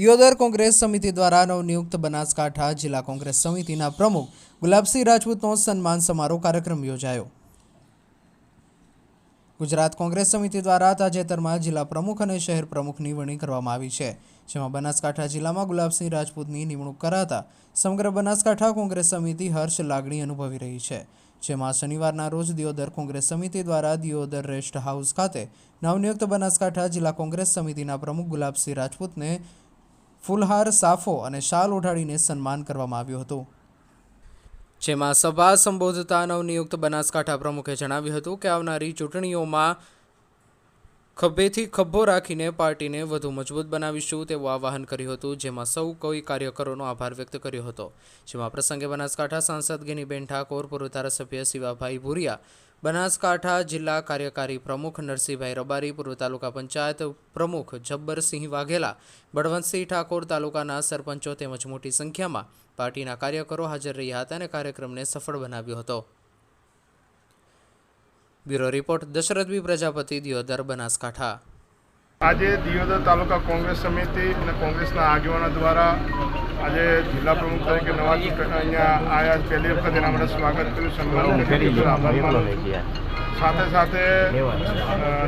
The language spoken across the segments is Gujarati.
દિયોદર કોંગ્રેસ સમિતિ દ્વારા નવનિયુક્ત બનાસકાંઠા જિલ્લા કોંગ્રેસ સમિતિના પ્રમુખ ગુલાબસિંહ રાજપૂતનો સન્માન સમારોહ કાર્યક્રમ યોજાયો. ગુજરાત કોંગ્રેસ સમિતિ દ્વારા તાજેતરમાં જિલ્લા પ્રમુખ અને શહેર પ્રમુખની વરણી કરવામાં આવી છે, જેમાં બનાસકાંઠા જિલ્લામાં ગુલાબસિંહ રાજપૂતની નિમણૂક કરાતા સમગ્ર બનાસકાંઠા કોંગ્રેસ સમિતિ હર્ષ લાગણી અનુભવી રહી છે, જેમાં શનિવારના રોજ દિયોદર કોંગ્રેસ સમિતિ દ્વારા દિયોદર રેસ્ટ હાઉસ ખાતે નવનિયુક્ત બનાસકાંઠા જિલ્લા કોંગ્રેસ સમિતિના પ્રમુખ ગુલાબસિંહ રાજપૂતને ફૂલહાર, સાફો અને શાલ ઓઢાડીને સન્માન કરવામાં આવ્યું હતું. જેમાં સભા સંબોધતા નવનિયુક્ત બનાસકાંઠા પ્રમુખે જણાવ્યું હતું કે આવનારી ચૂંટણીઓમાં ખભેથી ખભો રાખીને પાર્ટીને વધુ મજબૂત બનાવીશું તેવું આવાહન કર્યું હતું, જેમાં સૌ કોઈ કાર્યકરોનો આભાર વ્યક્ત કર્યો હતો. જેમાં પ્રસંગે બનાસકાંઠા સાંસદ ગિનીબેન ઠાકોર, પૂર્વ ધારાસભ્ય શિવાભાઈ ભુરિયા બનાસકાંઠા જિલ્લા કાર્યકારી પ્રમુખ નરસિંહભાઈ રબારી, પૂર્વ તાલુકા પંચાયત પ્રમુખ જબ્બરસિંહ વાઘેલા, બળવંતસિંહ ઠાકોર તાલુકાના સરપંચો તેમજ મોટી સંખ્યામાં પાર્ટીના કાર્યકરો હાજર રહ્યા હતા અને કાર્યક્રમને સફળ બનાવ્યો હતો. બ્યુરો રિપોર્ટ દશરથબી પ્રજાપતિ, દિયોદર, બનાસકાંઠા. આજે દિયોદર તાલુકા કોંગ્રેસ સમિતિ અને કોંગ્રેસના આગેવાનો દ્વારા આજે જિલ્લા પ્રમુખ તરીકે નવા ચૂંટણી અહીંયા આયા પહેલી વખત એના માટે સ્વાગત કર્યું. સન્માન કર્યું આભાર માનું. સાથે સાથે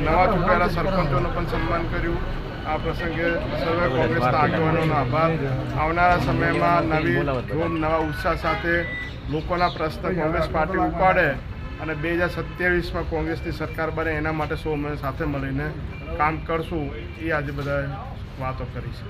નવા ચૂંટાયેલા સરપંચોનું પણ સન્માન કર્યું. આ પ્રસંગે સર્વે કોંગ્રેસના આગેવાનોનો આભાર. આવનારા સમયમાં નવી ધૂમ નવા ઉત્સાહ સાથે લોકોના પ્રશ્ન કોંગ્રેસ પાર્ટી ઉપાડે અને બે હજાર સત્યાવીસમાં કોંગ્રેસની સરકાર બને એના માટે સૌ અમે સાથે મળીને કામ કરશું. એ આજે બધા વાતો કરી છે.